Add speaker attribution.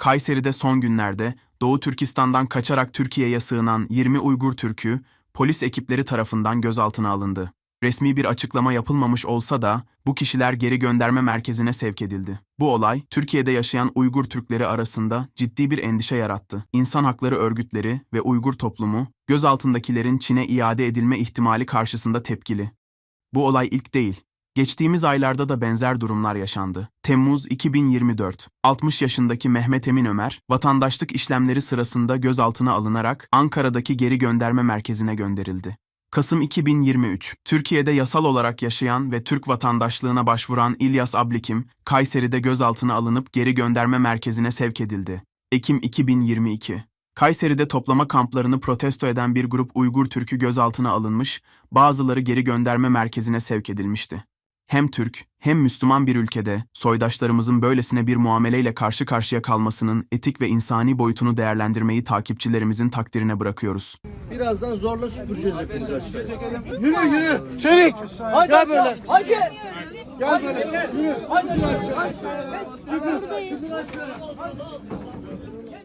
Speaker 1: Kayseri'de son günlerde Doğu Türkistan'dan kaçarak Türkiye'ye sığınan 20 Uygur Türk'ü polis ekipleri tarafından gözaltına alındı. Resmi bir açıklama yapılmamış olsa da bu kişiler geri gönderme merkezine sevk edildi. Bu olay Türkiye'de yaşayan Uygur Türkleri arasında ciddi bir endişe yarattı. İnsan hakları örgütleri ve Uygur toplumu gözaltındakilerin Çin'e iade edilme ihtimali karşısında tepkili. Bu olay ilk değil. Geçtiğimiz aylarda da benzer durumlar yaşandı. Temmuz 2024. 60 yaşındaki Mehmet Emin Ömer, vatandaşlık işlemleri sırasında gözaltına alınarak Ankara'daki geri gönderme merkezine gönderildi. Kasım 2023. Türkiye'de yasal olarak yaşayan ve Türk vatandaşlığına başvuran İlyas Ablikim, Kayseri'de gözaltına alınıp geri gönderme merkezine sevk edildi. Ekim 2022. Kayseri'de toplama kamplarını protesto eden bir grup Uygur Türk'ü gözaltına alınmış, bazıları geri gönderme merkezine sevk edilmişti. Hem Türk hem Müslüman bir ülkede soydaşlarımızın böylesine bir muameleyle karşı karşıya kalmasının etik ve insani boyutunu değerlendirmeyi takipçilerimizin takdirine bırakıyoruz.
Speaker 2: Birazdan zorla süpüreceğiz hepinizi aşağıya. Yürü yürü. Çevik. Gel böyle.
Speaker 3: Hadi.
Speaker 2: Gel böyle. Yürü.
Speaker 3: Hadi.
Speaker 2: Süpür. Süpür. Süpür aşağı.